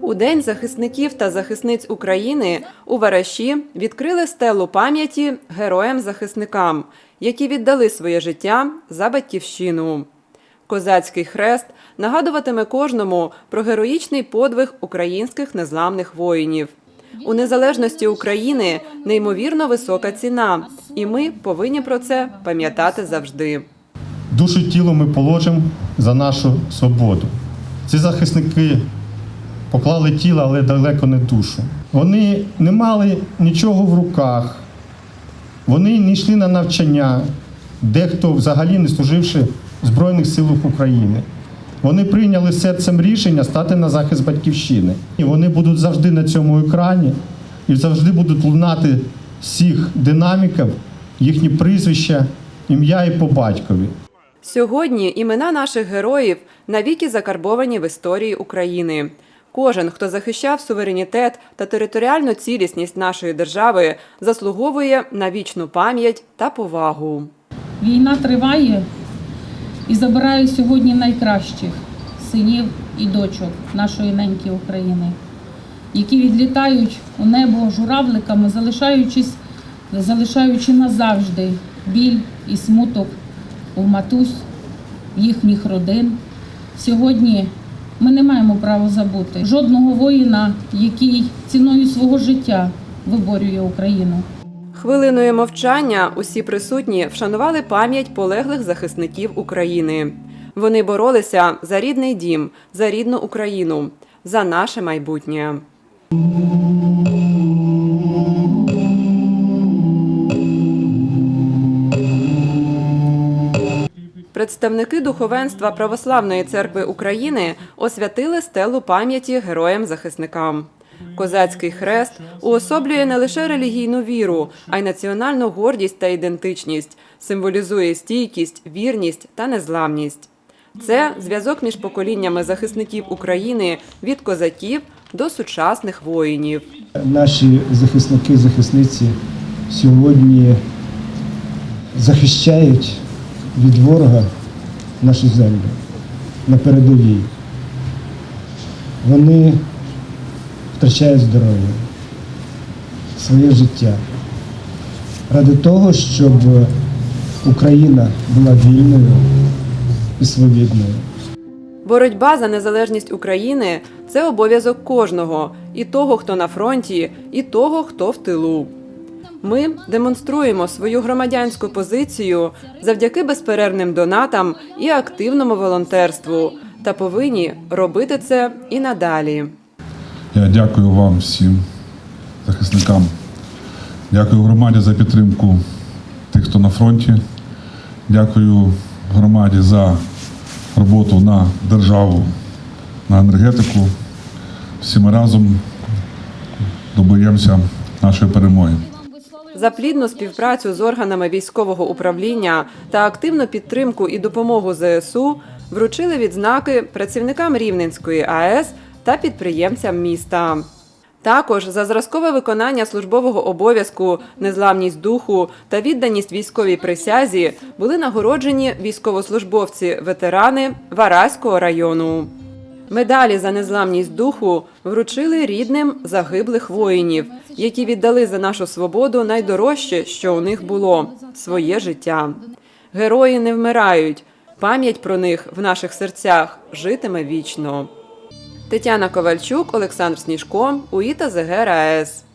У День захисників та захисниць України у Вараші відкрили стелу пам'яті героям-захисникам, які віддали своє життя за батьківщину. Козацький хрест нагадуватиме кожному про героїчний подвиг українських незламних воїнів. У незалежності України неймовірно висока ціна, і ми повинні про це пам'ятати завжди. Душу тіло ми положимо за нашу свободу. Ці захисники поклали тіло, але далеко не душу. Вони не мали нічого в руках, вони не йшли на навчання, дехто взагалі не служивши в Збройних силах України. Вони прийняли серцем рішення стати на захист батьківщини. І вони будуть завжди на цьому екрані і завжди будуть лунати всіх динаміків їхні прізвища, ім'я і по батькові. Сьогодні імена наших героїв навіки закарбовані в історії України. Кожен, хто захищав суверенітет та територіальну цілісність нашої держави, заслуговує на вічну пам'ять та повагу. Війна триває і забирає сьогодні найкращих синів і дочок нашої неньки України, які відлітають у небо журавликами, залишаючись, залишаючи назавжди біль і смуток у матусь, їхніх родин. Сьогодні ми не маємо права забути жодного воїна, який ціною свого життя виборює Україну. Хвилиною мовчання усі присутні вшанували пам'ять полеглих захисників України. Вони боролися за рідний дім, за рідну Україну, за наше майбутнє. Представники духовенства Православної церкви України освятили стелу пам'яті героям-захисникам. Козацький хрест уособлює не лише релігійну віру, а й національну гордість та ідентичність, символізує стійкість, вірність та незламність. Це зв'язок між поколіннями захисників України від козаків до сучасних воїнів. Наші захисники, захисниці сьогодні захищають від ворога нашу землю на передовій. Вони втрачають здоров'я, своє життя ради того, щоб Україна була вільною і свобідною. Боротьба за незалежність України це обов'язок кожного, і того, хто на фронті, і того, хто в тилу. Ми демонструємо свою громадянську позицію завдяки безперервним донатам і активному волонтерству та повинні робити це і надалі. Я дякую вам всім захисникам. Дякую громаді за підтримку тих, хто на фронті. Дякую громаді за роботу на державу, на енергетику. Всі ми разом добоємося нашої перемоги. За плідну співпрацю з органами військового управління та активну підтримку і допомогу ЗСУ вручили відзнаки працівникам Рівненської АЕС та підприємцям міста. Також за зразкове виконання службового обов'язку, незламність духу та відданість військовій присязі були нагороджені військовослужбовці ветерани Вараського району. Медалі за незламність духу вручили рідним загиблих воїнів, які віддали за нашу свободу найдорожче, що у них було своє життя. Герої не вмирають. Пам'ять про них в наших серцях житиме вічно. Тетяна Ковальчук, Олександр Сніжко, УІТА ЗГРАЕС.